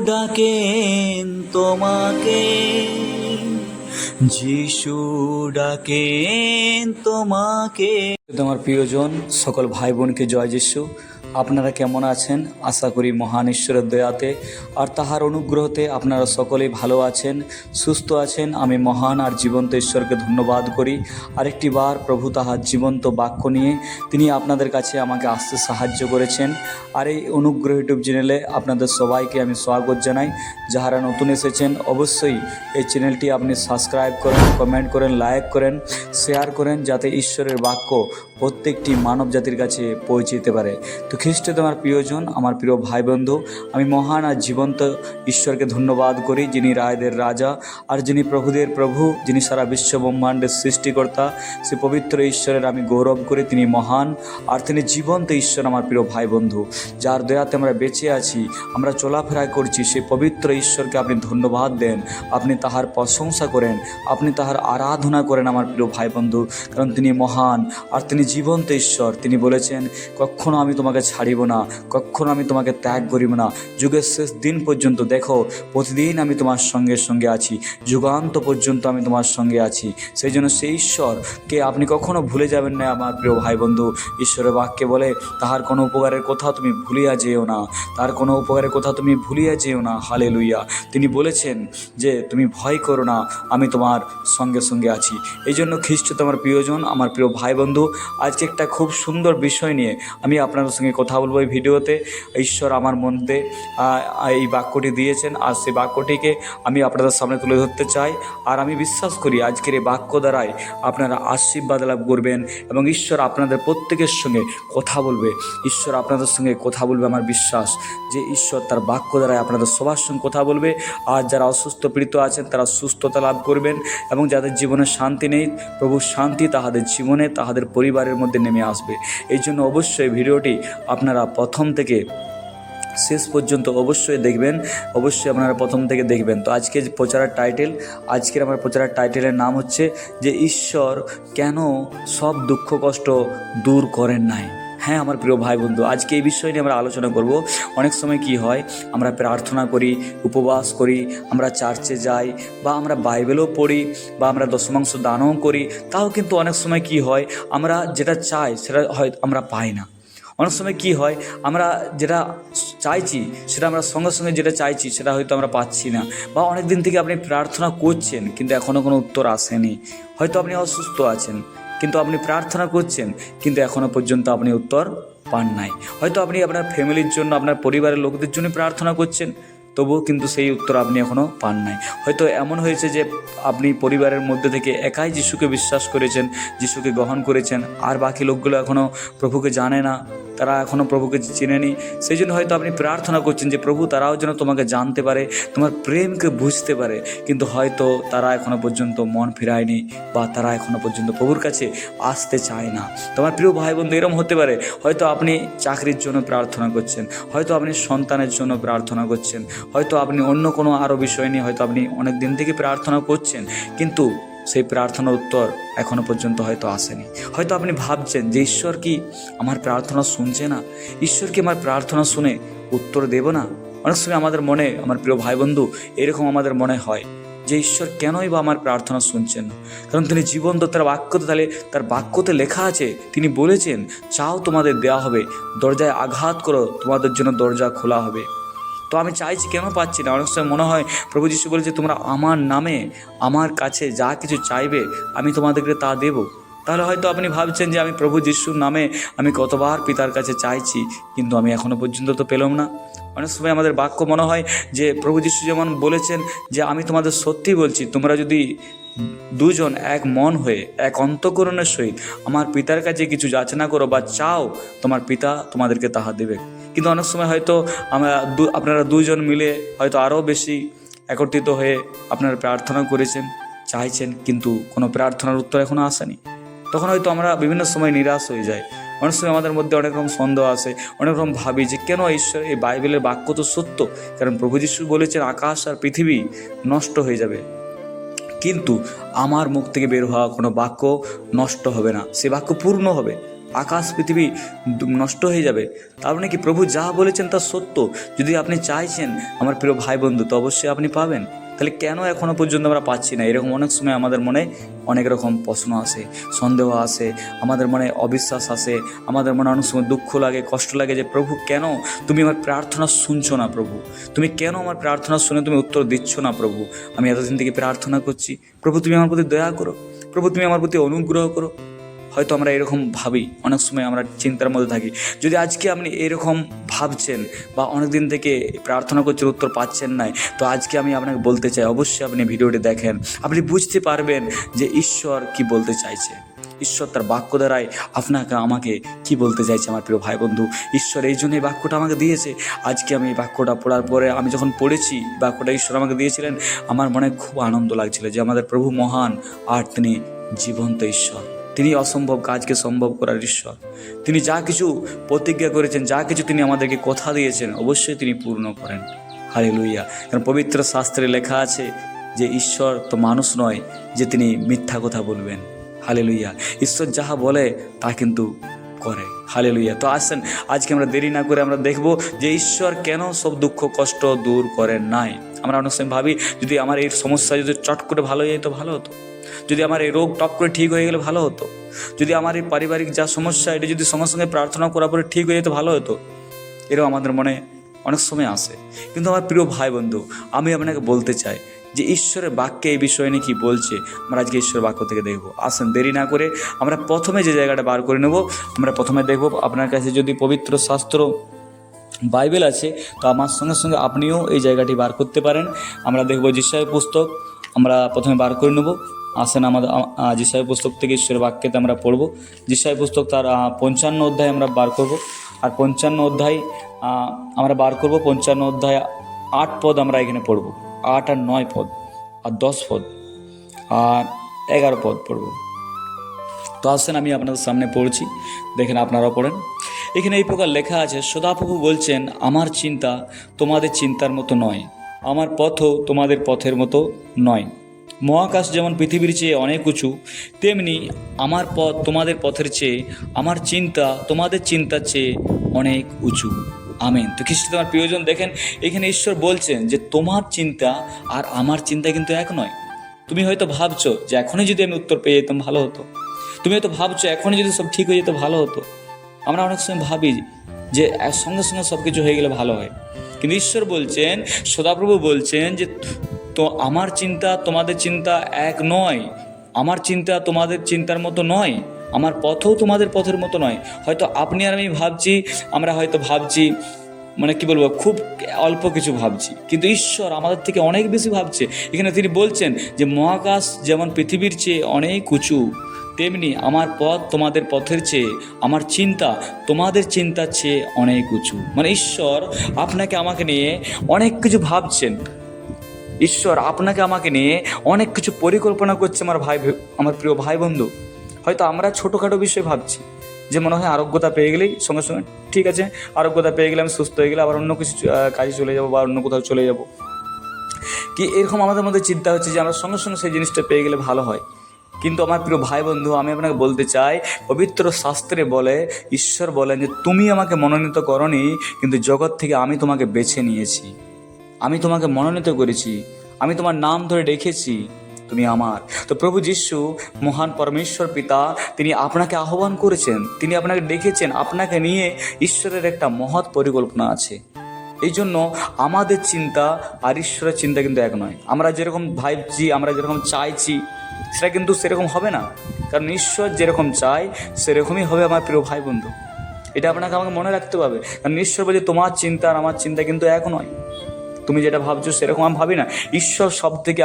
ডাকেন তোমাকে যিশু ডাকেন তোমাকে। তোমার প্রিয়জন সকল ভাই বোনকে জয় যিশু। আপনারা কেমন আছেন? আশা করি মহান ঈশ্বরের দয়াতে আর তাহার অনুগ্রহতে আপনারা সকলেই ভালো আছেন, সুস্থ আছেন। আমি মহান আর জীবন্ত ঈশ্বরকে ধন্যবাদ করি। আরেকটি বার প্রভু তাহার জীবন্ত বাক্য নিয়ে তিনি আপনাদের কাছে আমাকে আসতে সাহায্য করেছেন। আর এই অনুগ্রহ ইউটিউব চ্যানেলে আপনাদের সবাইকে আমি স্বাগত জানাই। যাহারা নতুন এসেছেন, অবশ্যই এই চ্যানেলটি আপনি সাবস্ক্রাইব করেন কমেন্ট করেন লাইক করেন শেয়ার করেন, যাতে ঈশ্বরের বাক্য প্রত্যেকটি মানব জাতির কাছে পৌঁছে যেতে পারে। তো খ্রিস্টে তোমার প্রিয়জন, আমার প্রিয় ভাই বন্ধু আমি মহান আর জীবন্ত ঈশ্বরকে ধন্যবাদ করি, যিনি রায়দের রাজা আর যিনি প্রভুদের প্রভু, যিনি সারা বিশ্ব ব্রহ্মাণ্ডের সৃষ্টিকর্তা। সে পবিত্র ঈশ্বরের আমি গৌরব করি, তিনি মহান আর তিনি জীবন্ত ঈশ্বর, আমার প্রিয় ভাই বন্ধু যার দয়াতে আমরা বেঁচে আছি, আমরা চলাফেরা করছি সেই পবিত্র ঈশ্বরকে আপনি ধন্যবাদ দেন, আপনি তাহার প্রশংসা করেন, আপনি তাহার আরাধনা করেন, আমার প্রিয় ভাই বন্ধু কারণ তিনি মহান আর তিনি জীবন্ত ঈশ্বর। তিনি বলেছেন, কখনো আমি তোমাকে ছাড়িব না, কখনো আমি তোমাকে ত্যাগ করিব না। যুগের শেষ দিন পর্যন্ত দেখো, প্রতিদিন আমি তোমার সঙ্গে সঙ্গে আছি, যুগান্ত পর্যন্ত আমি তোমার সঙ্গে আছি। সেই জন্য সেই ঈশ্বরকে আপনি কখনো ভুলে যাবেন না আমার প্রিয় ভাই বন্ধু ঈশ্বরের বাক্যে বলে, তাহার কোনো উপকারের কথা তুমি ভুলিয়া যেও না, তার কোনো উপকারের কথা তুমি ভুলিয়া যেও না। হালে লুইয়া তিনি বলেছেন যে, তুমি ভয় করো না, আমি তোমার সঙ্গে সঙ্গে আছি। এই জন্য খ্রিস্ট তোমার প্রিয়জন, আমার প্রিয় ভাই বন্ধু আজকে একটা খুব সুন্দর বিষয় নিয়ে আমি আপনাদের সঙ্গে কথা বলব এই ভিডিওতে। ঈশ্বর আমার মধ্যে এই বাক্যটি দিয়েছেন, আর সেই বাক্যটিকে আমি আপনাদের সামনে তুলে ধরতে চাই। আর আমি বিশ্বাস করি আজকের এই বাক্য দ্বারাই আপনারা আশীর্বাদ লাভ করবেন এবং ঈশ্বর আপনাদের প্রত্যেকের সঙ্গে কথা বলবে। ঈশ্বর আপনাদের সঙ্গে কথা বলবে আমার বিশ্বাস যে ঈশ্বর তার বাক্য দ্বারাই আপনাদের সবার সঙ্গে কথা বলবে। আর যারা অসুস্থ, পীড়িত আছেন তারা সুস্থতা লাভ করবেন এবং যাদের জীবনে শান্তি নেই প্রভু শান্তি তাহাদের জীবনে, তাহাদের পরিবারের মধ্যে নেমে আসবে। এই জন্য অবশ্যই ভিডিওটি আপনারা প্রথম থেকে শেষ পর্যন্ত অবশ্যই দেখবেন, অবশ্যই আপনারা প্রথম থেকে দেখবেন। তো আজকে প্রচারের টাইটেল আজকের আমার প্রচারের টাইটেলের নাম হচ্ছে যে ঈশ্বর কেন সব দুঃখ কষ্ট দূর করেন নাই? হ্যাঁ আমার প্রিয় ভাই বন্ধু আজকে এই বিষয় নিয়ে আমরা আলোচনা করব। অনেক সময় কি হয়, আমরা প্রার্থনা করি, উপবাস করি, আমরা চার্চে যাই, বা আমরা বাইবেলও পড়ি, বা আমরা দশমাংশ দানও করি, তাও কিন্তু অনেক সময় কি হয়, আমরা যেটা চাই সেটা হয়, আমরা পাই না। অনেক সময় কি হয়, আমরা যেটা চাইছি সেটা আমরা সঙ্গে সঙ্গে যেটা চাইছি সেটা হয়তো আমরা পাচ্ছি না, বা অনেক দিন থেকে আপনি প্রার্থনা করছেন, কিন্তু এখনও কোনো উত্তর আসেনি। হয়তো আপনি অসুস্থ আছেন কিন্তু আপনি প্রার্থনা করছেন, কিন্তু এখনও পর্যন্ত আপনি উত্তর পান নাই। হয়তো আপনি আপনার ফ্যামিলির জন্য, আপনার পরিবারের লোকদের জন্য প্রার্থনা করছেন, তবুও কিন্তু সেই উত্তর আপনি এখনও পান নাই। হয়তো এমন হয়েছে যে আপনি পরিবারের মধ্যে থেকে একাই যিশুকে বিশ্বাস করেছেন, যিশুকে গ্রহণ করেছেন, আর বাকি লোকগুলো এখনও প্রভুকে জানে না। তারা এখনও প্রভুকে চেনেনি। সেই জন্য হয়তো আপনি প্রার্থনা করছেন যে, প্রভু, তারাও যেন তোমাকে জানতে পারে, তোমার প্রেমকে বুঝতে পারে। কিন্তু হয়তো তারা এখনও পর্যন্ত মন ফেরায়নি বা তারা এখনও পর্যন্ত প্রভুর কাছে আসতে চায় না। তোমার প্রিয় ভাই বন্ধু এরম হতে পারে, হয়তো আপনি চাকরির জন্য প্রার্থনা করছেন, হয়তো আপনি সন্তানের জন্য প্রার্থনা করছেন, হয়তো আপনি অন্য কোনো আরও বিষয় নিয়ে হয়তো আপনি অনেক দিন থেকে প্রার্থনা করছেন, কিন্তু সেই প্রার্থনার উত্তর এখনও পর্যন্ত হয়তো আসেনি। হয়তো আপনি ভাবছেন যে ঈশ্বর কি আমার প্রার্থনা শুনছে না? ঈশ্বর কি আমার প্রার্থনা শুনে উত্তর দেব না? অনেক সময় আমাদের মনে, আমার প্রিয় ভাই বন্ধু এরকম আমাদের মনে হয় যে ঈশ্বর কেনই বা আমার প্রার্থনা শুনছেন না? কারণ তিনি জীবন্ত তার বাক্যতে তাহলে, তার বাক্যতে লেখা আছে, তিনি বলেছেন, চাও তোমাদের দেওয়া হবে, দরজায় আঘাত করো, তোমাদের জন্য দরজা খোলা হবে। তো আমি চাইছি কেন পাচ্ছি না? অনেক সময় মনে হয়, প্রভু যিশু বলেছে তোমরা আমার নামে আমার কাছে যা কিছু চাইবে, আমি তোমাদেরকে তা দেব। তাহলে হয়তো আপনি ভাবছেন যে, আমি প্রভু যিশুর নামে আমি কতবার পিতার কাছে চাইছি, কিন্তু আমি এখনও পর্যন্ত তো পেলাম না। অনেক সময় আমাদের বাক্য মনে হয় যে, প্রভু যিশু যেমন বলেছেন যে, আমি তোমাদের সত্যি বলছি, তোমরা যদি দুজন এক মন হয়ে, এক অন্তকরণের সহিত আমার পিতার কাছে কিছু যাচনা করো বা চাও, তোমার পিতা তোমাদেরকে তাহা দেবে। কিন্তু অনেক সময় হয়তো আমরা আপনারা দুজন মিলে হয়তো আরও বেশি একত্রিত হয়ে আপনারা প্রার্থনা করেছেন, চাইছেন, কিন্তু কোনো প্রার্থনার উত্তর এখনও আসেনি। তখন হয়তো আমরা বিভিন্ন সময় নিরাশ হয়ে যাই। অনেক সময় আমাদের মধ্যে অনেক রকম সন্দেহ আসে, অনেক রকম ভাবি যে কেন ঈশ্বর, এই বাইবেলের বাক্য তো সত্য? কারণ প্রভু যিশু বলেছেন, আকাশ আর পৃথিবী নষ্ট হয়ে যাবে। কিন্তু আমার মুখ থেকে বের হওয়া কোনো বাক্য নষ্ট হবে না। সে বাক্য পূর্ণ হবে। আকাশ, পৃথিবী নষ্ট হয়ে যাবে। তার মানে কি প্রভু যা বলেছেন তা সত্য? যদি আপনি চাইছেন, আমার প্রিয় ভাই বন্ধু তো অবশ্যই আপনি পাবেন। তাহলে কেন এখনও পর্যন্ত আমরা পাচ্ছি না? এরকম অনেক সময় আমাদের মনে অনেক রকম প্রশ্ন আসে, সন্দেহ আসে, আমাদের মনে অবিশ্বাস আসে, আমাদের মনে অনেক সময় দুঃখ লাগে, কষ্ট লাগে যে, প্রভু, কেন? তুমি আমার প্রার্থনা শুনছো না, প্রভু। তুমি কেন আমার প্রার্থনা শুনে তুমি উত্তর দিচ্ছ না, প্রভু? আমি এতদিন থেকে প্রার্থনা করছি। প্রভু, তুমি আমার প্রতি দয়া করো। প্রভু, তুমি আমার প্রতি অনুগ্রহ করো। হয়তো আমরা এরকম ভাবি, অনেক সময় আমরা চিন্তার মধ্যে থাকি। যদি আজকে আপনি এরকম ভাবছেন বা অনেক দিন থেকে প্রার্থনা করছেন, উত্তর পাচ্ছেন নাই, তো আজকে আমি আপনাকে বলতে চাই, অবশ্যই আপনি ভিডিওটি দেখেন। আপনি বুঝতে পারবেন যে ঈশ্বর কি বলতে চাইছে। ঈশ্বর তার বাক্য দ্বারাই আপনাকে, আমাকে কি বলতে চাইছে, আমার প্রিয় ভাই বন্ধু ঈশ্বর এই জন্য এই বাক্যটা আমাকে দিয়েছে। আজকে আমি এই বাক্যটা পড়ার পরে আমি যখন পড়েছি বাক্যটা ঈশ্বর আমাকে দিয়েছিলেন, আমার মনে খুব আনন্দ লাগছিল যে আমাদের প্রভু মহান, আর তিনি জীবন্ত ঈশ্বর। তিনি অসম্ভব কাজকে সম্ভব করার ঈশ্বর। তিনি যা কিছু প্রতিজ্ঞা করেছেন, যা কিছু তিনি আমাদেরকে কথা দিয়েছেন, অবশ্যই তিনি পূর্ণ করেন। হারে লুইয়া কারণ পবিত্র শাস্ত্রে লেখা আছে যে ঈশ্বর তো মানুষ নয় যে তিনি মিথ্যা কথা বলবেন। হালে লুইয়া ঈশ্বর যাহা বলে, তা কিন্তু করে। হালে লুইয়া তো আসেন, আজকে আমরা দেরি না করে আমরা দেখব যে ঈশ্বর কেন সব দুঃখ, কষ্ট দূর করেন নাই। আমরা অনেক সময় ভাবি, যদি আমার এই সমস্যা যদি চট করে ভালো হয়ে যেত ভালো হতো। যদি আমার এই রোগ টপ করে ঠিক হয়ে গেলে ভালো হতো। যদি আমার এই পারিবারিক যা সমস্যা, এটা যদি সঙ্গে সঙ্গে প্রার্থনা করার পরে ঠিক হয়ে যেত, ভালো হতো। এরকম আমাদের মনে অনেক সময় আসে কিন্তু আমার প্রিয় ভাই বন্ধু আমি আপনাকে বলতে চাই যে ঈশ্বরের বাক্যে এই বিষয় নিয়ে কী বলছে, আমরা আজকে ঈশ্বরের বাক্য থেকে দেখব। আসেন, দেরি না করে আমরা প্রথমে যে জায়গাটা বার করে নেব, আমরা প্রথমে দেখব আপনার কাছে যদি পবিত্র শাস্ত্র বাইবেল আছে, তো আমার সঙ্গে সঙ্গে আপনিও এই জায়গাটি বার করতে পারেন। আমরা দেখব যিশায় পুস্তক, আমরা প্রথমে বার করে নেব। আসেন আমাদের যিশায় পুস্তক থেকে ঈশ্বরের বাক্যেতে আমরা পড়ব। যিশায় পুস্তক তার পঞ্চান্ন অধ্যায় আমরা বার করব। আর পঞ্চান্ন অধ্যায় আমরা বার করব। পঞ্চান্ন অধ্যায় আট পদ আমরা এখানে পড়ব। আট আর নয় পদ, আর দশ পদ, আর এগারো পদ পড়ব। তো আসেন আমি আপনাদের সামনে পড়ছি। দেখেন আপনারাও পড়েন। এখানে এই প্রকার লেখা আছে, সদাপ্রভু বলছেন, আমার চিন্তা তোমাদের চিন্তার মতো নয়। আমার পথও তোমাদের পথের মতো নয়। মহাকাশ যেমন পৃথিবীর চেয়ে অনেক উঁচু, তেমনি আমার পথ তোমাদের পথের চেয়ে, আমার চিন্তা তোমাদের চিন্তার চেয়ে অনেক উঁচু। আমিন। তো খ্রিস্ট তোমার প্রিয়জন, দেখেন, এখানে ঈশ্বর বলছেন যে তোমার চিন্তা আর আমার চিন্তা কিন্তু এক নয়। তুমি হয়তো ভাবছ যে এখনই যদি আমি উত্তর পেয়ে যেতাম ভালো হতো। তুমি হয়তো ভাবছ এখনই যদি সব ঠিক হয়ে যেত ভালো হতো। আমরা অনেক সময় ভাবি যে সঙ্গে সঙ্গে সব কিছু হয়ে গেলে ভালো হয়। কিন্তু ঈশ্বর বলছেন, সদাপ্রভু বলছেন যে তো আমার চিন্তা তোমাদের চিন্তা এক নয়। আমার চিন্তা তোমাদের চিন্তার মতো নয়। আমার পথও তোমাদের পথের মতো নয়। হয়তো আপনি আর আমি ভাবছি, আমরা হয়তো ভাবছি মানে কি বলব, খুব অল্প কিছু ভাবছি। কিন্তু ঈশ্বর আমাদের থেকে অনেক বেশি ভাবছে। এখানে তিনি বলছেন যে, মহাকাশ যেমন পৃথিবীর চেয়ে অনেক উঁচু, তেমনি আমার পথ তোমাদের পথের চেয়ে, আমার চিন্তা তোমাদের চিন্তার চেয়ে অনেক উঁচু। মানে ঈশ্বর আপনাকে আমাকে নিয়ে অনেক কিছু ভাবছেন। ঈশ্বর আপনাকে আমাকে নিয়ে অনেক কিছু পরিকল্পনা করছে আমার ভাই আমার প্রিয় ভাই বন্ধু হয়তো আমরা ছোটোখাটো বিষয় ভাবছি যে মনে হয় আরোগ্যতা পেয়ে গেলেই সঙ্গে সঙ্গে, ঠিক আছে, আরোগ্যতা পেয়ে গেলে আমি সুস্থ হয়ে গেলে আবার অন্য কিছু কাজে চলে যাব বা অন্য কোথাও চলে যাব। কি এরকম আমাদের মধ্যে চিন্তা হচ্ছে যে আমরা সঙ্গে সঙ্গে সেই জিনিসটা পেয়ে গেলে ভালো হয়। কিন্তু আমার প্রিয় ভাই বন্ধু আমি আপনাকে বলতে চাই, পবিত্র শাস্ত্রে বলে, ঈশ্বর বলেন যে, তুমি আমাকে মনোনীত করনি, কিন্তু জগৎ থেকে আমি তোমাকে বেছে নিয়েছি। আমি তোমাকে মনোনীত করেছি আমি তোমার নাম ধরে ডেকেছি, তুমি আমার। তো প্রভু যিশু, মহান পরমেশ্বর পিতা, তিনি আপনাকে আহ্বান করেছেন, তিনি আপনাকে ডেকেছেন, আপনাকে নিয়ে ঈশ্বরের একটা মহৎ পরিকল্পনা আছে। এই জন্য আমাদের চিন্তা আর ঈশ্বরের চিন্তা কিন্তু এক নয়। আমরা যেরকম ভাবছি, আমরা যেরকম চাইছি, সেটা কিন্তু সেরকম হবে না। কারণ ঈশ্বর যেরকম চায়, সেরকমই হবে আমার প্রিয় ভাই বন্ধু এটা আপনাকে আমাকে মনে রাখতে হবে। কারণ ঈশ্বর বলছে, তোমার চিন্তা আর আমার চিন্তা কিন্তু এক নয়। তুমি যেটা ভাবছ সেরকম আমি ভাবি না। ঈশ্বর সব থেকে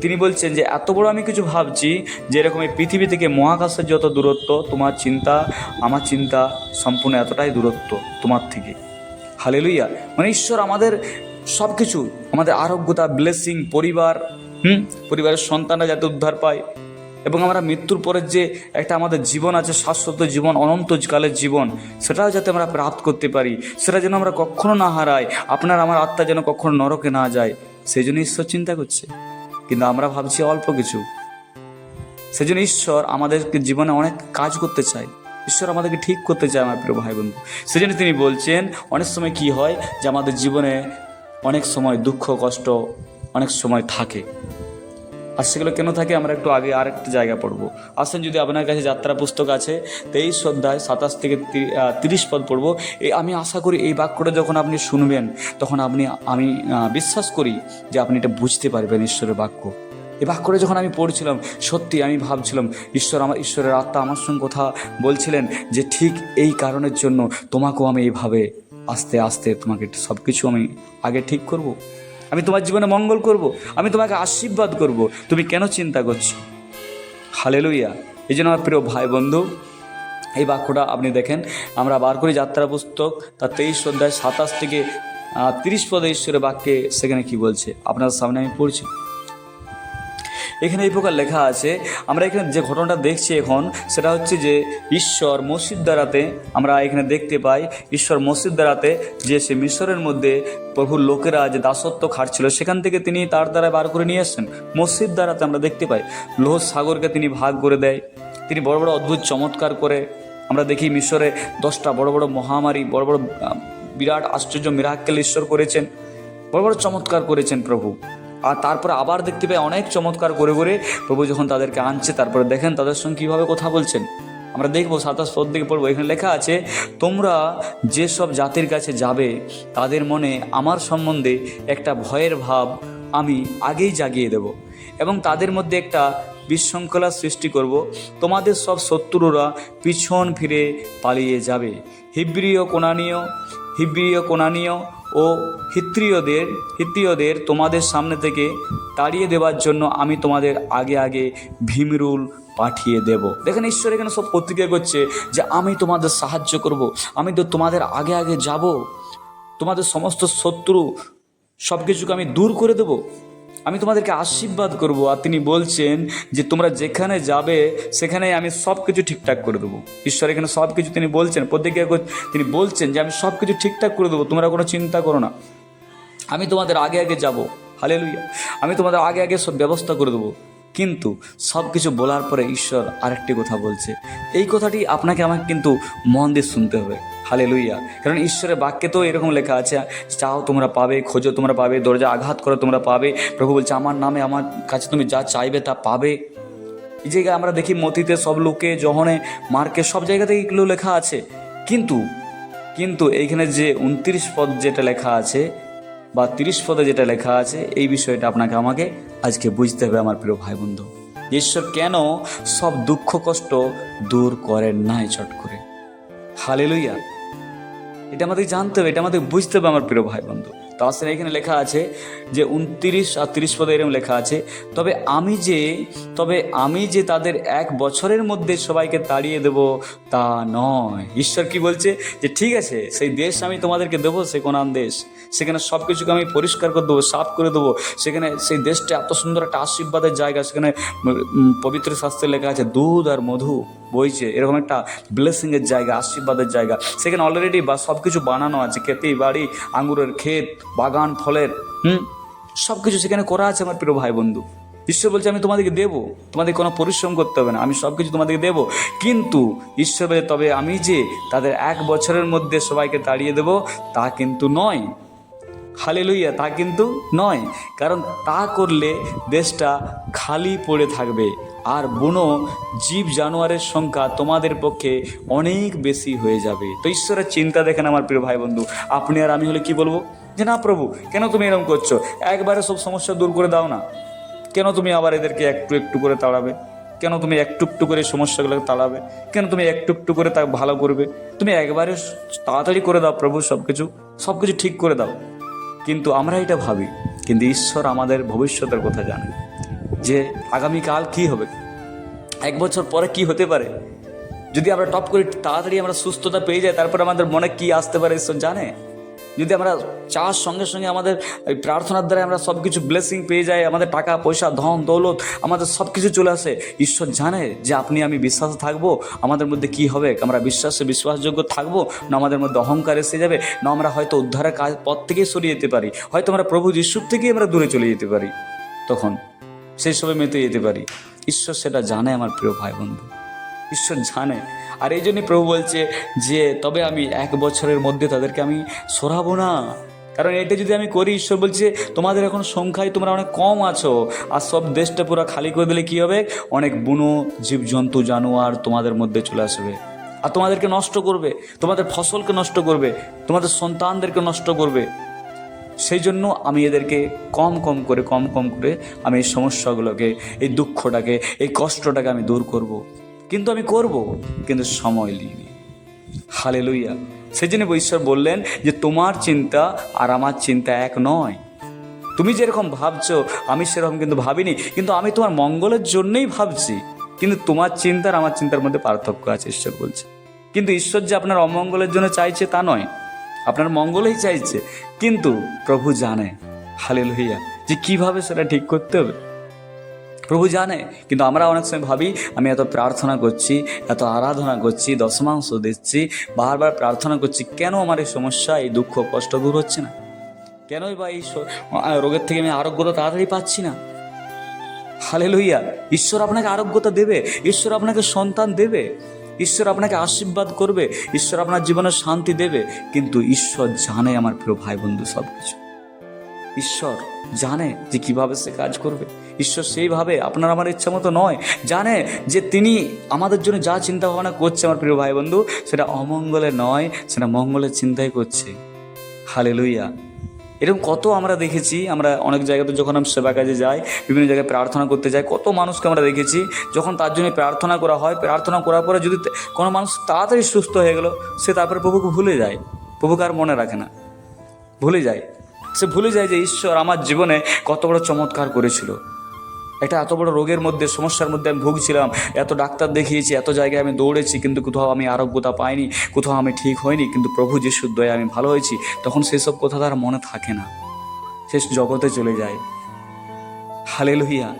তিনি বলছেন যে, এত বড় আমি কিছু ভাবছি যে এরকম এই পৃথিবী থেকে মহাকাশের যত দূরত্ব, তোমার চিন্তা, আমার চিন্তা সম্পূর্ণ এতটাই দূরত্ব তোমার থেকে। হালেলুইয়া মানে ঈশ্বর আমাদের সব কিছু আমাদের আরোগ্যতা ব্লেসিং পরিবার, হুম? পরিবারের সন্তানরা যাতে উদ্ধার পায়। এবং আমরা মৃত্যুর পরের যে একটা আমাদের জীবন আছে, শাশ্বত জীবন অনন্তকালের জীবন, সেটাও যাতে আমরা প্রাপ্ত করতে পারি। সেটা যেন আমরা কখনো না হারাই, আপনার আমার আত্মা যেন কখনো নরকে না যায়। সেই জন্য ঈশ্বর চিন্তা করছে। কিন্তু আমরা ভাবছি অল্প কিছু। সেই জন্য ঈশ্বর আমাদেরকে জীবনে অনেক কাজ করতে চায়। ঈশ্বর আমাদেরকে ঠিক করতে চায়, আমার প্রিয় ভাই বন্ধু। সেজন্য তিনি বলছেন, অনেক সময় কি হয় যে আমাদের জীবনে অনেক সময় দুঃখ, কষ্ট, অনেক সময় থাকে। আর সেগুলো কেন থাকে আমরা একটু আগে আর একটা জায়গা পড়ব। আসেন যদি আপনার কাছে যাত্রা পুস্তক আছে, তেইশ অধ্যায় সাতাশ থেকে তিরিশ পদ পড়ব। আমি আশা করি এই বাক্যটা যখন আপনি শুনবেন, তখন আপনি, আমি বিশ্বাস করি যে আপনি এটা বুঝতে পারবেন ঈশ্বরের বাক্য। এই বাক্যটা যখন আমি পড়ছিলাম, সত্যি আমি ভাবছিলাম, ঈশ্বর আমার, ঈশ্বরের আত্মা আমার সঙ্গে কথা বলছিলেন যে ঠিক এই কারণের জন্য তোমাকেও আমি এইভাবে আস্তে আস্তে তোমাকে সব কিছু আমি আগে ঠিক করব। আমি তোমার জীবনে মঙ্গল করব। আমি তোমাকে আশীর্বাদ করব। তুমি কেন চিন্তা করছ হালেলুইয়া এই জন্য আমার প্রিয় ভাই বন্ধু এই বাক্যটা আপনি দেখেন আমরা বার করি যাত্রা পুস্তক, তার তেইশ অধ্যায় সাতাশ থেকে তিরিশ পদে ঈশ্বরের বাক্যে সেখানে কি বলছে আপনার সামনে আমি পড়ছি এখানে এই প্রকার লেখা আছে, আমরা এখানে যে ঘটনাটা দেখছি এখন, সেটা হচ্ছে যে ঈশ্বর মসজিদ দ্বারাতে আমরা এখানে দেখতে পাই, ঈশ্বর মসজিদ দ্বারাতে যে সে মিশরের মধ্যে প্রভুর লোকেরা যে দাসত্ব খাটছিল, সেখান থেকে তিনি তার দ্বারা বার করে নিয়ে আসছেন। মসজিদ দ্বারাতে আমরা দেখতে পাই, লোহ সাগরকে তিনি ভাগ করে দেয়, তিনি বড় বড় অদ্ভুত চমৎকার করে, আমরা দেখি মিশরে দশটা বড় বড় মহামারী, বড় বড় বিরাট আশ্চর্য মিরাক্কেল ঈশ্বর করেছেন, বড় বড় চমৎকার করেছেন প্রভু। আর তারপরে আবার দেখতে পাই অনেক চমৎকার করে করে প্রভু যখন তাদেরকে আনছে, তারপরে দেখেন তাদের সঙ্গে কীভাবে কথা বলছেন। আমরা দেখব সাতাশ পদ দিকে পড়ব, এখানে লেখা আছে, তোমরা যেসব জাতির কাছে যাবে, তাদের মনে আমার সম্বন্ধে একটা ভয়ের ভাব আমি আগেই জাগিয়ে দেব এবং তাদের মধ্যে একটা বিশৃঙ্খলা সৃষ্টি করব। তোমাদের সব শত্রুরা পিছন ফিরে পালিয়ে যাবে। হিব্রিয় কোনানীয় হিব্রিয় কোনানীয় ও হিত্রীয়দের হিত্রীয়দের তোমাদের সামনে থেকে তাড়িয়ে দেওয়ার জন্য আমি তোমাদের আগে আগে ভীমরুল পাঠিয়ে দেব। দেখেন ঈশ্বর এখানে সব প্রতিক্রিয়া করছে যে আমি তোমাদের সাহায্য করব। আমি তো তোমাদের আগে আগে যাব। তোমাদের সমস্ত শত্রু সব কিছুকে আমি দূর করে দেব। আমি তোমাদেরকে আশীর্বাদ করব। আর তিনি বলছেন যে, তোমরা যেখানে যাবে, সেখানে আমি সব কিছু ঠিকঠাক করে দেবো। ঈশ্বর এখানে সব কিছু তিনি বলছেন। প্রত্যেকে তিনি বলছেন যে, আমি সব কিছু ঠিকঠাক করে দেবো, তোমরা কোনো চিন্তা করো না। আমি তোমাদের আগে আগে যাব। হালে আমি তোমাদের আগে আগে সব ব্যবস্থা করে দেবো। কিন্তু সব কিছু বলার পরে ঈশ্বর আরেকটি কথা বলছে। এই কথাটি আপনাকে আমাকে কিন্তু মন দিয়ে শুনতে হবে। হালে লুইয়া কারণ ঈশ্বরের বাক্যে তো এরকম লেখা আছে, চাও তোমরা পাবে, খোঁজো তোমরা পাবে, দরজা আঘাত করো তোমরা পাবে। প্রভু বলছে, আমার নামে, আমার কাছে তুমি যা চাইবে তা পাবে। এই জায়গায় আমরা দেখি মতিতে সব লোকে, জহনে, মার্কে সব জায়গাতে এগুলো লেখা আছে। কিন্তু কিন্তু এইখানে যে উনত্রিশ পদ যেটা লেখা আছে বা তিরিশ পদে যেটা লেখা আছে, এই বিষয়টা আপনাকে আমাকে আজকে বুঝতে হবে আমার প্রিয় ভাই বন্ধু ঈশ্বর কেন সব দুঃখ কষ্ট দূর করেন নাই চট করে? হালে লইয়া এটা আমাদের জানতে হবে, এটা আমাদের বুঝতে হবে আমার প্রিয় ভাই বন্ধু তো আসলে এখানে লেখা আছে যে উনত্রিশ আর তিরিশ পদে এরকম লেখা আছে, তবে আমি যে, তবে আমি যে তাদের এক বছরের মধ্যে সবাইকে তাড়িয়ে দেব তা নয়। ঈশ্বর কি বলছে? যে ঠিক আছে, সেই দেশ আমি তোমাদেরকে দেবো, সে কোনান দেশ। সেখানে সব কিছুকে আমি পরিষ্কার করে দেবো, সাফ করে দেবো। সেখানে সেই দেশটা এত সুন্দর একটা আশীর্বাদের জায়গা, সেখানে পবিত্র শাস্ত্রে লেখা আছে, দুধ আর মধু বইছে। এরকম একটা ব্লেসিংয়ের জায়গা, আশীর্বাদের জায়গা। সেখানে অলরেডি বা সব কিছু বানানো আছে, খেতে বাড়ি আঙুরের ক্ষেত, বাগান, ফলের, হুম? সব কিছু সেখানে করা আছে আমার প্রিয় ভাই বন্ধু ঈশ্বর বলছে, আমি তোমাদেরকে দেবো, তোমাদের কোনো পরিশ্রম করতে হবে না, আমি সব কিছু তোমাদেরকে দেবো। কিন্তু ঈশ্বর তবে আমি যে তাদের এক বছরের মধ্যে সবাইকে তাড়িয়ে দেবো, তা কিন্তু নয়। হালেলুইয়া তা কিন্তু নয়। কারণ তা করলে দেশটা খালি পড়ে থাকবে। আর বুনো জীব জানোয়ারের সংখ্যা তোমাদের পক্ষে অনেক বেশি হয়ে যাবে। তো ঈশ্বরের চিন্তা দেখেন আমার প্রিয় ভাই বন্ধু আপনি আর আমি হলে কি বলব? যে না প্রভু, কেন তুমি এরকম করছ? একবারে সব সমস্যা দূর করে দাও না। কেন তুমি আবার এদেরকে একটু একটু করে তাড়াবে? কেন তুমি একটু একটু করে সমস্যাগুলোকে তাড়াবে? কেন তুমি একটু একটু করে তা ভালো করবে? তুমি একবারে তাড়াতাড়ি করে দাও প্রভু সব কিছু সব কিছু ঠিক করে দাও। কিন্তু আমরা এটা ভাবি, কিন্তু ঈশ্বর আমাদের ভবিষ্যতের কথা জানে যে আগামীকাল কি হবে, এক বছর পরে কি হতে পারে। যদি আমরা টপ করি, তাড়াতাড়ি আমরা সুস্থতা পেয়ে যাই, তারপরে আমাদের মনে কি আসতে পারে, ঈশ্বর জানে? যদি আমরা চাওয়ার সঙ্গে সঙ্গে আমাদের এই প্রার্থনার দ্বারা আমরা সব কিছু ব্লেসিং পেয়ে যাই, আমাদের টাকা, পয়সা, ধন, দৌলত, আমাদের সব কিছু চলে আসে, ঈশ্বর জানে যে আপনি আমি বিশ্বাস থাকব, আমাদের মধ্যে কি হবে? আমরা বিশ্বাসে বিশ্বাসযোগ্য থাকব, না আমাদের মধ্যে অহংকার এসে যাবে, না আমরা হয়তো উদ্ধারের কাজ পথ থেকেই সরিয়ে যেতে পারি, হয়তো আমরা প্রভু যিশুর থেকেই আমরা দূরে চলে যেতে পারি। তখন সেই সবে মেতে যেতে পারি। ঈশ্বর সেটা জানে, আমার প্রিয় ভাই বন্ধু ঈশ্বর জানে। আর এই জন্যই প্রভু বলছে যে, তবে আমি এক বছরের মধ্যে তাদেরকে আমি সরাবো না। কারণ এটা যদি আমি করি, ঈশ্বর বলছে, তোমাদের এখন সংখ্যায় তোমরা অনেক কম আছো। আর সব দেশটা পুরো খালি করে দিলে কী হবে? অনেক বুনো জীবজন্তু, জানোয়ার তোমাদের মধ্যে চলে আসবে। আর তোমাদেরকে নষ্ট করবে। তোমাদের ফসলকে নষ্ট করবে। তোমাদের সন্তানদেরকে নষ্ট করবে। সেই জন্য আমি এদেরকে কম কম করে, কম কম করে আমি এই সমস্যাগুলোকে, এই দুঃখটাকে, এই কষ্টটাকে আমি দূর করব। কিন্তু আমি করব, কিন্তু সময় নিইনি। হালে লইয়া সেই জন্য ঈশ্বর বললেন যে, তোমার চিন্তা আর আমার চিন্তা এক নয়। তুমি যেরকম ভাবছ, আমি সেরকম কিন্তু ভাবিনি, কিন্তু আমি তোমার মঙ্গলের জন্যই ভাবছি। কিন্তু তোমার চিন্তা আর আমার চিন্তার মধ্যে পার্থক্য আছে, ঈশ্বর বলছে। কিন্তু ঈশ্বর যে আপনার অমঙ্গলের জন্য চাইছে তা নয়। আপনার মঙ্গলই চাইছে, কিন্তু প্রভু জানে। হালে লইয়া যে কীভাবে সেটা ঠিক করতে হবে? প্রভু জানে, কিন্তু আমরা অনেক সময় ভাবি, আমি এত প্রার্থনা করছি, এত আরাধনা করছি, দশমাংশ দিচ্ছি, বারবার প্রার্থনা করছি, কেন আমার এই সমস্যা, এই দুঃখ, কষ্ট দূর হচ্ছে না? কেনই বা এই রোগের থেকে আমি আরোগ্যতা তাড়াতাড়ি পাচ্ছি না? হালে লইয়া ঈশ্বর আপনাকে আরোগ্যতা দেবে, ঈশ্বর আপনাকে সন্তান দেবে, ঈশ্বর আপনাকে আশীর্বাদ করবে, ঈশ্বর আপনার জীবনে শান্তি দেবে, কিন্তু ঈশ্বর জানে আমার প্রিয় ভাই বন্ধু সব কিছু ঈশ্বর জানে যে কীভাবে সে কাজ করবে। ঈশ্বর সেইভাবে আপনার আমার ইচ্ছা মতো নয়। জানে যে তিনি আমাদের জন্য যা চিন্তা ভাবনা করছে আমার প্রিয় ভাই বন্ধু সেটা অমঙ্গলে নয়, সেটা মঙ্গলের চিন্তাই করছে। হালে লুইয়া এরকম কত আমরা দেখেছি, আমরা অনেক জায়গাতে যখন আমি সেবা কাজে যাই, বিভিন্ন জায়গায় প্রার্থনা করতে যাই, কত মানুষকে আমরা দেখেছি, যখন তার জন্য প্রার্থনা করা হয়, প্রার্থনা করার পরে যদি কোনো মানুষ তাড়াতাড়ি সুস্থ হয়ে গেল, সে তারপরে প্রভুকে ভুলে যায়। প্রভুকে আর মনে রাখে না। ভুলে যায়। সে ভুলে যায় যে ঈশ্বর আমার জীবনে কত বড় চমৎকার করেছিল। একটা এত বড় রোগের মধ্যে, সমস্যার মধ্যে আমি ভুগছিলাম। এত ডাক্তার দেখিয়েছি, এত জায়গায় আমি দৌড়েছি, কিন্তু কোথাও আমি আরোগ্যতা পাইনি, কোথাও আমি ঠিক হয়নি কিন্তু প্রভু যিশুর দয়ে আমি ভালো হয়েছি। তখন সেসব কথা তার মনে থাকে না। সে জগতে চলে যায়। হালে লহিয়া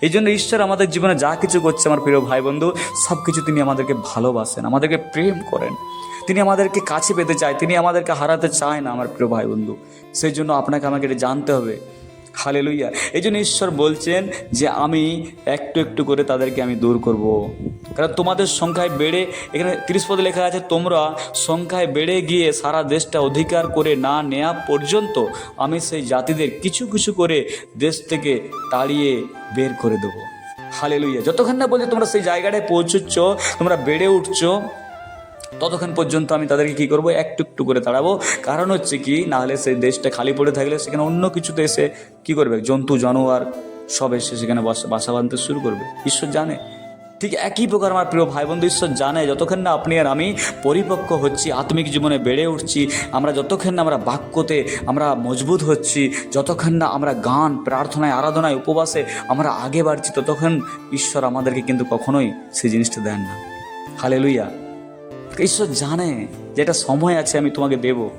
এই জন্য ঈশ্বর আমাদের জীবনে যা কিছু করছে, আমার প্রিয় ভাই বন্ধু সব কিছু তিনি আমাদেরকে ভালোবাসেন, আমাদেরকে প্রেম করেন। তিনি আমাদেরকে কাছে পেতে চায়, তিনি আমাদেরকে হারাতে চায় না আমার প্রিয় ভাই বন্ধু সেই জন্য আপনাকে আমাকে এটা জানতে হবে। হালে লইয়া এই জন্য ঈশ্বর বলছেন যে আমি একটু একটু করে তাদেরকে আমি দূর করব। কারণ তোমাদের সংখ্যায় বেড়ে, এখানে তিরিশ পদে লেখা আছে, তোমরা সংখ্যায় বেড়ে গিয়ে সারা দেশটা অধিকার করে না নেওয়া পর্যন্ত আমি সেই জাতিদের কিছু কিছু করে দেশ থেকে তাড়িয়ে বের করে দেবো। হালে লইয়া যতক্ষণ না বলছে তোমরা সেই জায়গাটায় পৌঁছচ্ছ, তোমরা বেড়ে উঠছো ততক্ষণ পর্যন্ত আমি তাদেরকে কি করব? একটু একটু করে তাড়াবো। কারণ হচ্ছে কি, না হলে সেই দেশটা খালি পড়ে থাকলে সেখানে অন্য কিছুতে এসে কি করবে? জন্তু, জানোয়ার সব এসে সেখানে বাসা বাসা বাঁধতে শুরু করবে। ঈশ্বর জানে। ঠিক একই প্রকার আমার প্রিয় ভাই বন্ধু ঈশ্বর জানে, যতক্ষণ না আপনি আর আমি পরিপক্ক হচ্ছি, আত্মিক জীবনে বেড়ে উঠছি, আমরা যতক্ষণ না আমরা বাক্যতে আমরা মজবুত হচ্ছি, যতক্ষণ না আমরা গান, প্রার্থনায়, আরাধনায়, উপবাসে আমরা আগে বাড়ছি, ততক্ষণ ঈশ্বর আমাদেরকে কিন্তু কখনোই সেই জিনিসটা দেন না। হালে লুইয়া ঈশ্বর জানে যে এটা সময় আছে আমি তোমাকে দেব।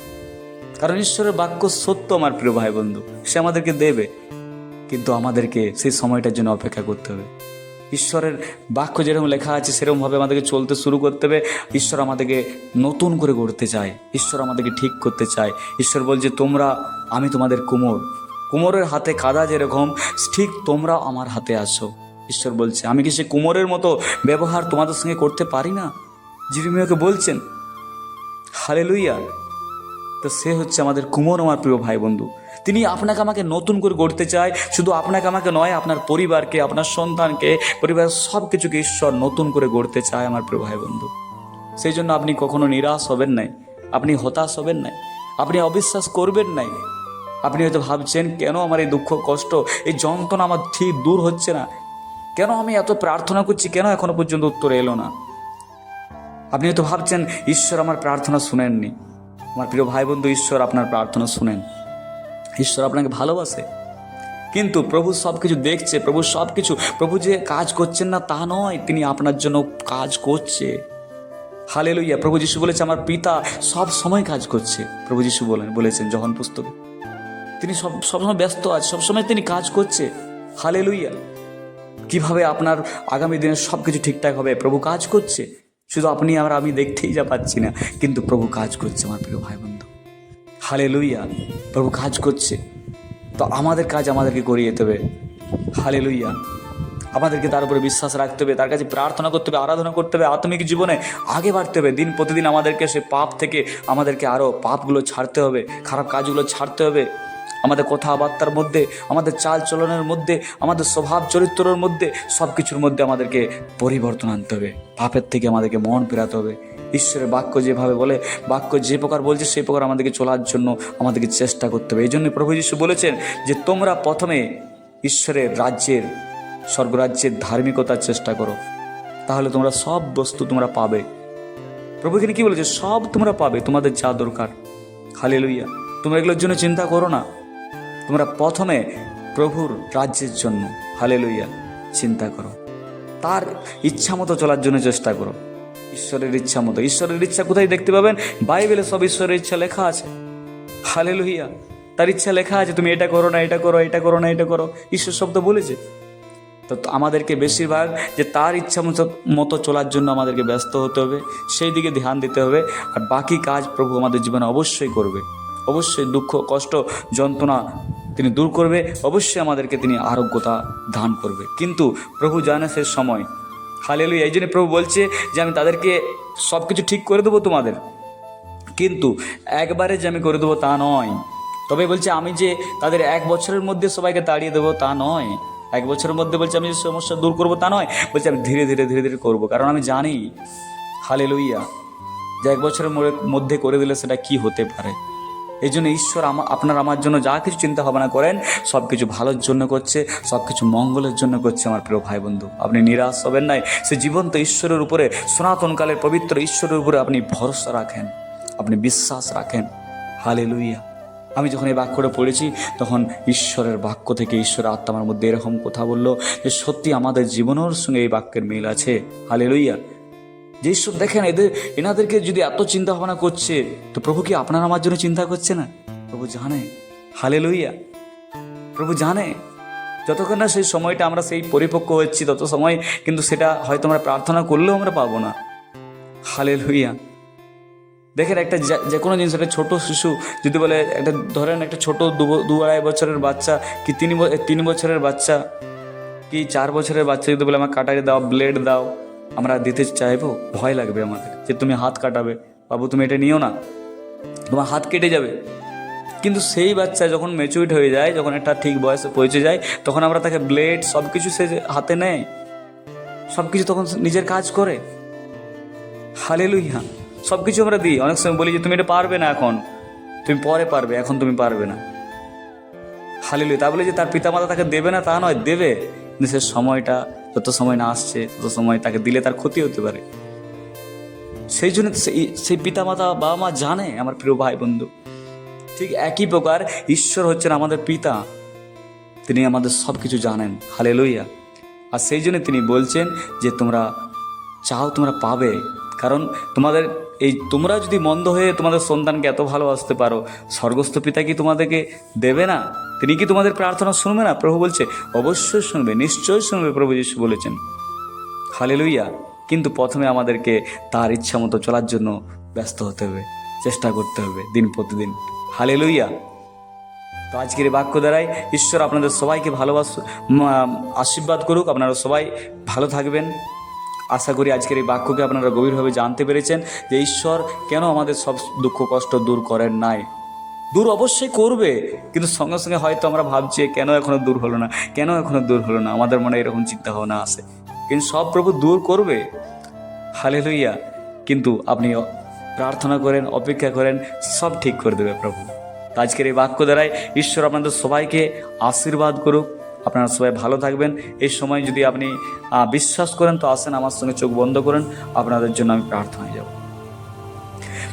কারণ ঈশ্বরের বাক্য সত্য, আমার প্রিয় ভাই বন্ধু সে আমাদেরকে দেবে। কিন্তু আমাদেরকে সেই সময়টার জন্য অপেক্ষা করতে হবে। ঈশ্বরের বাক্য যেরকম লেখা আছে, সেরকমভাবে আমাদেরকে চলতে শুরু করতে হবে। ঈশ্বর আমাদেরকে নতুন করে গড়তে চায়। ঈশ্বর আমাদেরকে ঠিক করতে চায়। ঈশ্বর বলছে, তোমরা, আমি তোমাদের কুমোর। কুমোরের হাতে কাদা যেরকম, ঠিক তোমরা আমার হাতে আসো ঈশ্বর বলছে, আমি কি সে কুমোরের মতো ব্যবহার তোমাদের সঙ্গে করতে পারি না? জিরিমিয়াকে বলছেন হালে লুইয়া তো সে হচ্ছে আমাদের কুমোর আমার প্রিয় ভাই বন্ধু তিনি আপনাকে আমাকে নতুন করে গড়তে চায়, শুধু আপনাকে আমাকে নয়, আপনার পরিবারকে, আপনার সন্তানকে, পরিবারের সব কিছুকে ঈশ্বর নতুন করে গড়তে চায় আমার প্রিয় ভাই বন্ধু সেই জন্য আপনি কখনো নিরাশ হবেন নাই, আপনি হতাশ হবেন নাই, আপনি অবিশ্বাস করবেন নাই। আপনি হয়তো ভাবছেন, কেন আমার এই দুঃখ, কষ্ট, এই যন্ত্রণা আমার ঠিক দূর হচ্ছে না? কেন আমি এত প্রার্থনা করছি, কেন এখনও পর্যন্ত উত্তর এলো না? আপনি হয়তো ভাবছেন, ঈশ্বর আমার প্রার্থনা শুনেননি। আমার প্রিয় ভাই বন্ধু ঈশ্বর আপনার প্রার্থনা শুনেন। ঈশ্বর আপনাকে ভালোবাসে। কিন্তু প্রভু সব কিছু দেখছে, প্রভু সব কিছু প্রভু যে কাজ করছেন না তা নয়, তিনি আপনার জন্য কাজ করছে। হালে লইয়া প্রভু যিশু বলেছে, আমার পিতা সব সময় কাজ করছে। প্রভু যিশু বলেন, বলেছেন যখন পুস্তকে। তিনি সব সবসময় ব্যস্ত আছে সবসময় তিনি কাজ করছে। হালে লইয়া কীভাবে আপনার আগামী দিনে সব কিছু ঠিকঠাক হবে? প্রভু কাজ করছে। শুধু আপনি আমরা আমি দেখতেই যা পাচ্ছি না। কিন্তু প্রভু কাজ করছে আমার প্রিয় ভাই বন্ধু হালে লুইয়া প্রভু কাজ করছে। তো আমাদের কাজ আমাদেরকে করিয়ে যেতে হবে। হালে লুইয়া আমাদেরকে তার উপরে বিশ্বাস রাখতে হবে, তার কাছে প্রার্থনা করতে হবে, আরাধনা করতে হবে, আত্মিক জীবনে আগে বাড়তে হবে। দিন প্রতিদিন আমাদেরকে সে পাপ থেকে আমাদেরকে আরও পাপগুলো ছাড়তে হবে, খারাপ কাজগুলো ছাড়তে হবে। আমাদের কথাবার্তার মধ্যে, আমাদের চাল চলনের মধ্যে, আমাদের স্বভাব চরিত্রের মধ্যে সব কিছুর মধ্যে আমাদেরকে পরিবর্তন আনতে হবে। পাপের থেকে আমাদেরকে মন ফেরাতে হবে। ঈশ্বরের বাক্য যেভাবে বলে, বাক্য যে প্রকার বলছে, সেই প্রকার আমাদেরকে চলার জন্য আমাদেরকে চেষ্টা করতে হবে। এই জন্য প্রভু যিশু বলেছেন যে, তোমরা প্রথমে ঈশ্বরের রাজ্যের, স্বর্গরাজ্যের ধার্মিকতার চেষ্টা করো। তাহলে তোমরা সব বস্তু তোমরা পাবে। প্রভু এখানে কি বলেছে? সব তোমরা পাবে, তোমাদের যা দরকার। খালি লইয়া তোমরা এগুলোর জন্য চিন্তা করো না। তোমরা প্রথমে প্রভুর রাজ্যের জন্য হালে লইয়া চিন্তা করো। তার ইচ্ছা মতো চলার জন্য চেষ্টা করো। ঈশ্বরের ইচ্ছা মতো। ঈশ্বরের ইচ্ছা কোথায় দেখতে পাবেন? বাইবেলে সব ঈশ্বরের ইচ্ছা লেখা আছে। হালে লইয়া তার ইচ্ছা লেখা আছে, তুমি এটা করো না, এটা করো এটা করো না, এটা করো। ঈশ্বর শব্দ বলেছে। তো আমাদেরকে বেশিরভাগ যে তার ইচ্ছা মতো চলার জন্য আমাদেরকে ব্যস্ত হতে হবে, সেই দিকে ধ্যান দিতে হবে। আর বাকি কাজ প্রভু আমাদের জীবনে অবশ্যই করবে। অবশ্যই দুঃখ, কষ্ট, যন্ত্রণা তিনি দূর করবে, অবশ্যই আমাদেরকে তিনি আরোগ্যতা দান করবে। কিন্তু প্রভু জানে সে সময় হালেলুই এই জন্য প্রভু বলছে যে আমি তাদেরকে সব কিছু ঠিক করে দেবো তোমাদের। কিন্তু একবারে যে আমি করে দেবো তা নয়। তবে বলছে, আমি যে তাদের এক বছরের মধ্যে সবাইকে তাড়িয়ে দেবো তা নয়। এক বছরের মধ্যে বলছে, আমি যে সমস্যা দূর করব তা নয়। বলছে, আমি ধীরে ধীরে ধীরে ধীরে করব। কারণ আমি জানি হালে লইয়া যে এক বছরের মধ্যে করে দিলে সেটা কি হতে পারে? এই জন্য ঈশ্বর আমা- আপনার আমার জন্য যা কিছু চিন্তা ভাবনা করেন সব কিছু ভালোর জন্য করছে সব কিছু মঙ্গলের জন্য করছে আমার প্রিয় ভাই বন্ধু আপনি নিরাশ হবেন নাই। সে জীবন্ত ঈশ্বরের উপরে সনাতনকালের পবিত্র ঈশ্বরের উপরে আপনি ভরসা রাখেন, আপনি বিশ্বাস রাখেন। হালে লুইয়া আমি যখন এই বাক্যটা পড়েছি, তখন ঈশ্বরের বাক্য থেকে ঈশ্বরের আত্মা আমার মধ্যে এরকম কথা বলল যে, সত্যি আমাদের জীবনের সঙ্গে এই বাক্যের মিল আছে। হালে লইয়া যে ঈশ্বর দেখেন এদের, এনাদেরকে যদি এত চিন্তা ভাবনা করছে, তো প্রভু কি আপনার আমার জন্য চিন্তা করছে না? প্রভু জানে। হালে লইয়া প্রভু জানে। যতক্ষণ না সেই সময়টা আমরা সেই পরিপক্ক হচ্ছি, তত সময় কিন্তু সেটা হয়তো আমরা প্রার্থনা করলেও আমরা পাবো না। হালে লইয়া দেখেন একটা যা- কোনো জিনিস, একটা ছোটো শিশু যদি বলে, একটা ধরেন একটা ছোট দু আড়াই বছরের বাচ্চা, কি তিন তিন বছরের বাচ্চা, কি চার বছরের বাচ্চা যদি বলে আমার কাটারি দাও, ব্লেড দাও। আমরা দিতে চাইব, ভয় লাগবে আমাদের যে তুমি হাত কাটাবে। বাবু, তুমি এটা নিও না। তোমার হাত কেটে যাবে। কিন্তু সেই বাচ্চা যখন ম্যাচুরিট হয়ে যায়, যখন একটা ঠিক বয়সে পৌঁছে যায়, তখন আমরা তাকে ব্লেড সব কিছু সে হাতে নেয়। সব কিছু তখন নিজের কাজ করে। হালে লুইয়া সব কিছু আমরা দিই। অনেক সময় বলি যে, তুমি এটা পারবে না এখন। তুমি পরে পারবে, এখন তুমি পারবে না। হালে লুই তা বলে যে, তার পিতামাতা তাকে দেবে না, তা নয়, দেবে। কিন্তু সে সময়টা যত সময় না আসছে, তত সময় তাকে দিলে তার ক্ষতি হতে পারে। সেই জন্য সেই সেই পিতামাতা বাবা মা জানে আমার প্রিয় ভাই বন্ধু ঠিক একই প্রকার ঈশ্বর হচ্ছেন আমাদের পিতা। তিনি আমাদের সব কিছু জানেন। হালে লইয়া আর সেই জন্য তিনি বলছেন যে তোমরা চাও তোমরা পাবে। কারণ তোমাদের এই তোমরা যদি মন্দ হয়ে তোমাদের সন্তানকে এত ভালোবাসতে পারো, স্বর্গস্থ পিতা কি তোমাদেরকে দেবে না? তিনি কি তোমাদের প্রার্থনা শুনবে না? প্রভু বলছে, অবশ্যই শুনবে, নিশ্চয়ই শুনবে, প্রভু যিশু বলেছেন। হালেলুইয়া কিন্তু প্রথমে আমাদেরকে তার ইচ্ছা মতো চলার জন্য ব্যস্ত হতে হবে, চেষ্টা করতে হবে দিন প্রতিদিন। হালেলুইয়া তো আজকের এই বাক্য দ্বারাই ঈশ্বর আপনাদের সবাইকে ভালোবাস আশীর্বাদ করুক, আপনারা সবাই ভালো থাকবেন। আশা করি আজকের এই বাক্যকে আপনারা গভীরভাবে জানতে পেরেছেন যে ঈশ্বর কেন আমাদের সব দুঃখ কষ্ট দূর করেন নাই। দূর অবশ্যই করবে, কিন্তু সঙ্গে সঙ্গে হয়তো আমরা ভাবছি, কেন এখনও দূর হলো না? কেন এখনও দূর হলো না? আমাদের মনে এরকম চিন্তা ভাবনা আসে কিন্তু সব প্রভু দূর করবে। হালে লইয়া কিন্তু আপনি প্রার্থনা করেন, অপেক্ষা করেন, সব ঠিক করে দেবে প্রভু। আজকের এই বাক্য দ্বারাই ঈশ্বর আপনাদের সবাইকে আশীর্বাদ করুক। আপনারা সবাই ভালো থাকবেন। এই সময় যদি আপনি বিশ্বাস করেন, তো আসেন আমার সঙ্গে চোখ বন্ধ করেন। আপনাদের জন্য আমি প্রার্থনায় যাব।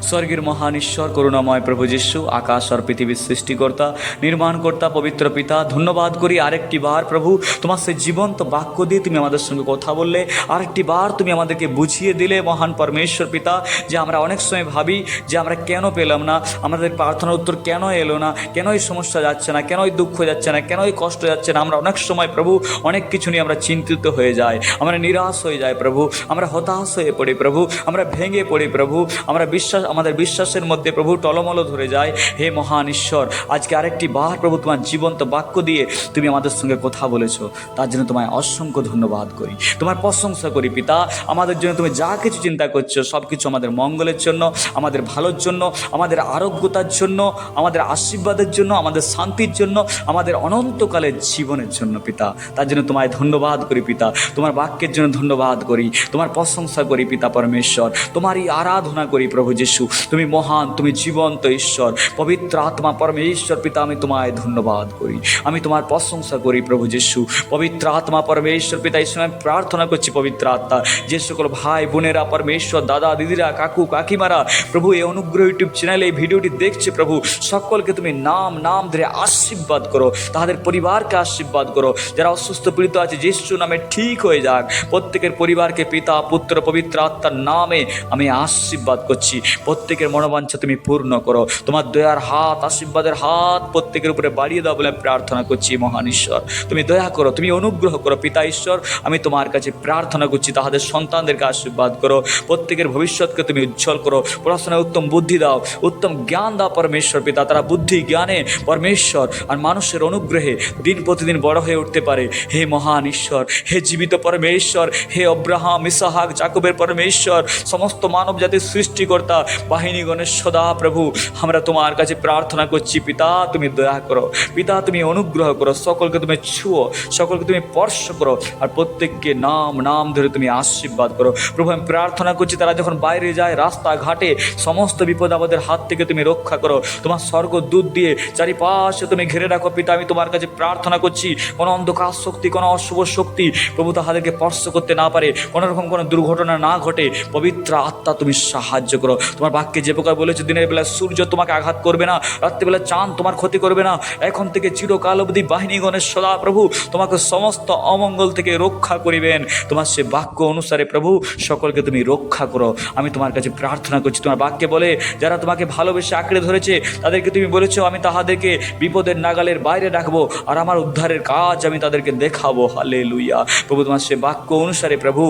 স্বর্গের মহান ঈশ্বর, করুণাময় প্রভু যিশু, আকাশ আর পৃথিবীর সৃষ্টিকর্তা, নির্মাণকর্তা, পবিত্র পিতা, ধন্যবাদ করি আরেকটি বার প্রভু, তোমার সেই জীবন্ত বাক্য দিয়ে তুমি আমাদের সঙ্গে কথা বললে, আরেকটি বার তুমি আমাদেরকে বুঝিয়ে দিলে, মহান পরমেশ্বর পিতা, যে আমরা অনেক সময় ভাবি যে আমরা কেন পেলাম না, আমাদের প্রার্থনার উত্তর কেন এলো না, কেন এই সমস্যা যাচ্ছে না, কেন এই দুঃখ যাচ্ছে না, কেন এই কষ্ট যাচ্ছে না, আমরা অনেক সময় প্রভু, অনেক কিছু নিয়ে আমরা চিন্তিত হয়ে যাই, আমরা নিরাশ হয়ে যাই প্রভু, আমরা হতাশ হয়ে পড়ি প্রভু, আমরা ভেঙে পড়ি প্রভু, আমরা বিশ্বাস আমাদের বিশ্বাসের মধ্যে প্রভু টলমল ধরে যায়। হে মহান ঈশ্বর, আজকে আরেকটি বার প্রভু তোমার জীবন্ত বাক্য দিয়ে তুমি আমাদের সঙ্গে কথা বলেছ। তার জন্য তোমায় অসংখ্য ধন্যবাদ করি। তোমার প্রশংসা করি পিতা, আমাদের জন্য তুমি যা কিছু চিন্তা করছ সব কিছু আমাদের মঙ্গলের জন্য, আমাদের ভালোর জন্য, আমাদের আরোগ্যতার জন্য, আমাদের আশীর্বাদের জন্য, আমাদের শান্তির জন্য, আমাদের অনন্তকালের জীবনের জন্য পিতা। তার জন্য তোমায় ধন্যবাদ করি পিতা। তোমার বাক্যের জন্য ধন্যবাদ করি। তোমার প্রশংসা করি পিতা পরমেশ্বর। তোমারই আরাধনা করি প্রভু যিশু। তুমি মহান, তুমি জীবন্ত ঈশ্বর, পবিত্র আত্মা, পরমেশ্বর পিতা, আমি তোমায় ধন্যবাদ করি। আমি তোমার প্রশংসা করি প্রভু যিশু। পবিত্র আত্মা, পরমেশ্বর পিতা, ঈশ্বর, আমি প্রার্থনা করছি পবিত্র আত্মা। যে সকল ভাই, বোনেরা, পরমেশ্বর, দাদা, দিদিরা, কাকু, কাকিমারা, প্রভু, এই অনুগ্রহ ইউটিউব চ্যানেলে এই ভিডিওটি দেখছে প্রভু, সকলকে তুমি নাম নাম ধরে আশীর্বাদ করো। তাদের পরিবারকে আশীর্বাদ করো। যারা অসুস্থ, পীড়িত আছে, যিশু নামে ঠিক হয়ে যাক। প্রত্যেকের পরিবারকে পিতা, পুত্র, পবিত্র আত্মার নামে আমি আশীর্বাদ করছি। প্রত্যেকের মনোবাঞ্ছা তুমি পূর্ণ করো। তোমার দয়ার হাত, আশীর্বাদের হাত প্রত্যেকের উপরে বাড়িয়ে দাও বলে প্রার্থনা করছি, মহান ঈশ্বর। তুমি দয়া করো, তুমি অনুগ্রহ করো, পিতা ঈশ্বর, আমি তোমার কাছে প্রার্থনা করছি, তাহাদের সন্তানদেরকে আশীর্বাদ করো। প্রত্যেকের ভবিষ্যৎকে তুমি উজ্জ্বল করো। পড়াশোনায় উত্তম বুদ্ধি দাও, উত্তম জ্ঞান দাও পরমেশ্বর পিতা। তারা বুদ্ধি, জ্ঞানে পরমেশ্বর আর মানুষের অনুগ্রহে দিন প্রতিদিন বড় হয়ে উঠতে পারে। হে মহান ঈশ্বর, হে জীবিত পরমেশ্বর, হে অব্রাহাম, ইসাহাক, জাকবের পরমেশ্বর, সমস্ত মানব জাতির সৃষ্টিকর্তা বাহিনীগণের সদা, প্রভু, আমরা তোমার কাছে প্রার্থনা করছি, পিতা, তুমি দয়া করো। পিতা, তুমি অনুগ্রহ করো, সকলকে তুমি ছুঁয়ো, সকলকে তুমি স্পর্শ করো, আর প্রত্যেককে নাম নাম ধরে তুমি আশীর্বাদ করো। প্রভু, আমি প্রার্থনা করছি, তারা যখন বাইরে যায়, রাস্তাঘাটে, সমস্ত বিপদ আমাদের হাত থেকে তুমি রক্ষা করো। তোমার স্বর্গ দুধ দিয়ে চারিপাশে তুমি ঘিরে রাখো, পিতা, আমি তোমার কাছে প্রার্থনা করছি, কোনো অন্ধকার শক্তি, কোনো অশুভ শক্তি প্রভু তাহাদেরকে স্পর্শ করতে না পারে কোনো রকম কোনো দুর্ঘটনা না ঘটে, পবিত্র আত্মা তুমি সাহায্য করো। তোমার বাক্যে যে প্রকার বলেছে, দিনের বেলা সূর্য তোমাকে আঘাত করবে না রাত্রিবেলা চাঁদ তোমার ক্ষতি করবে না। এখন থেকে চিরকাল অবধি বাহিনীগণের সদা প্রভু, তোমাকে সমস্ত অমঙ্গল থেকে রক্ষা করিবেন। তোমার সে বাক্য অনুসারে প্রভু, সকলকে তুমি রক্ষা করো। আমি তোমার কাছে প্রার্থনা করছি, তোমার বাক্যে বলে, যারা তোমাকে ভালোবেসে আঁকড়ে ধরেছে, তাদেরকে তুমি বলেছ, আমি তাহাদেরকে বিপদের নাগালের বাইরে রাখব, আর আমার উদ্ধারের কাজ আমি তাদেরকে দেখাবো। হালে লুইয়া প্রভু, তোমার সে বাক্য অনুসারে প্রভু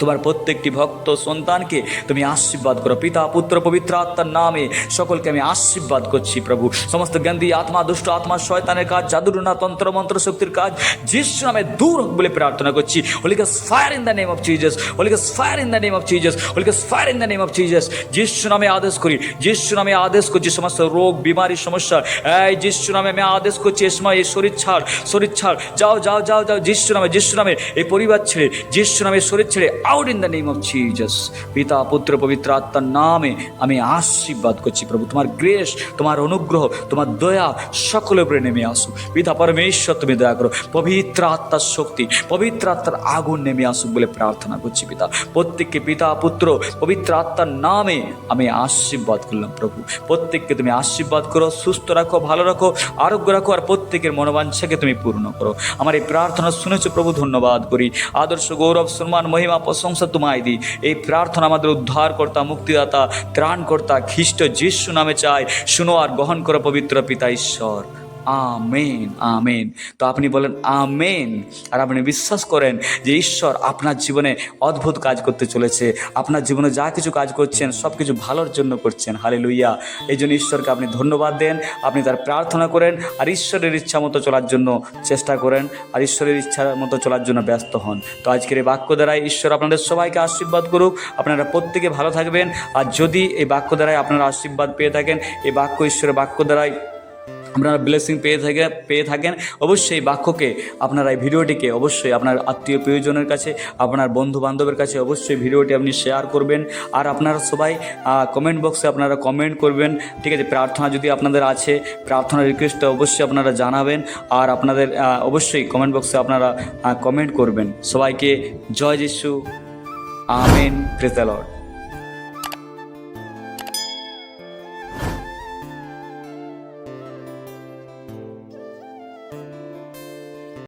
তোমার প্রত্যেকটি ভক্ত সন্তানকে তুমি আশীর্বাদ করো। পিতা, পুত্র, পবিত্র আত্মার নামে সকলকে আমি আশীর্বাদ করছি প্রভু। সমস্ত জ্ঞানী আত্মা, দুষ্ট আত্মা, শয়তানের কাজ, জাদুরনা, তন্ত্র, মন্ত্র শক্তির কাজ, যিশু নামে দূর হোক বলে প্রার্থনা করছি। হোলিকাস fire in the name of Jesus হোলিকাস fire in the name of Jesus হোলিকাস fire in the name of Jesus যিশু নামে আদেশ করি, যিশু নামে আদেশ করছি সমস্ত রোগ, বিমারি সমস্যা। এই যিশু নামে আমি আদেশ করছি এ সময় এই শরীর ছাড় শরীর ছাড়। যাও যাও যাও যাও, যিশু নামে যিশু নামে, এই পরিবার ছেড়ে, যিশু নামে শরীর ছেড়ে out in the name of Jesus পিতা, পুত্র, পবিত্র আত্মার নামে আমি আশীর্বাদ করছি প্রভু। তোমার গ্রেস তোমার অনুগ্রহ, তোমার দয়া সকলের উপরে নেমে আসুক। পিতা, পরমেশ্বর, তুমি দয়া করো। পবিত্র আত্মার শক্তি, পবিত্র আত্মার আগুন নেমে আসুক বলে প্রার্থনা করছি পিতা। প্রত্যেককে পিতা, পুত্র, পবিত্র আত্মার নামে আমি আশীর্বাদ করলাম প্রভু। প্রত্যেককে তুমি আশীর্বাদ করো, সুস্থ রাখো, ভালো রাখো, আরোগ্য রাখো আর প্রত্যেকের মনোবাঞ্ছাকে তুমি পূর্ণ করো। আমার এই প্রার্থনা শুনেছো প্রভু, ধন্যবাদ করি। আদর্শ গৌরব, সম্মান, মহিমা প্রশংসা তোমায় দিই। এই প্রার্থনা আমাদের উদ্ধারকর্তা, মুক্তিদাতা, ত্রাণকর্তা খ্রিস্ট যিশু নামে চাই শুনো আর গ্রহণ করো পবিত্র পিতা ঈশ্বর। Amen amen. তো আপনি বলেন, আমেন। আর আপনি বিশ্বাস করেন যে ঈশ্বর আপনার জীবনে অদ্ভুত কাজ করতে চলেছে, আপনার জীবনে যা কিছু কাজ করছেন সব কিছু ভালোর জন্য করছেন। হালে লুইয়া এই জন্য ঈশ্বরকে আপনি ধন্যবাদ দেন, আপনি তার প্রার্থনা করেন আর ঈশ্বরের ইচ্ছা মতো চলার জন্য চেষ্টা করেন, আর ঈশ্বরের ইচ্ছা মতো চলার জন্য ব্যস্ত হন। তো আজকের এই বাক্য দ্বারাই ঈশ্বর আপনাদের সবাইকে আশীর্বাদ করুক। আপনারা প্রত্যেকে ভালো থাকবেন। আর যদি এই বাক্য দ্বারাই আপনারা আশীর্বাদ পেয়ে থাকেন, এই বাক্য ঈশ্বরের বাক্য দ্বারাই আপনারা ব্লেসিং পেয়ে থাকে, পেয়ে থাকেন। অবশ্যই বাক্যকে, আপনারা এই ভিডিওটিকে অবশ্যই আপনার আত্মীয় প্রিয়জনের কাছে, আপনার বন্ধু বান্ধবের কাছে অবশ্যই ভিডিওটি আপনি শেয়ার করবেন। আর আপনারা সবাই কমেন্ট বক্সে আপনারা কমেন্ট করবেন। ঠিক আছে, প্রার্থনা যদি আপনাদের আছে, প্রার্থনা রিকোয়েস্টটা অবশ্যই আপনারা জানাবেন। আর আপনাদের অবশ্যই কমেন্ট বক্সে আপনারা কমেন্ট করবেন। সবাইকে জয় যিশু। আমেন। লর্ড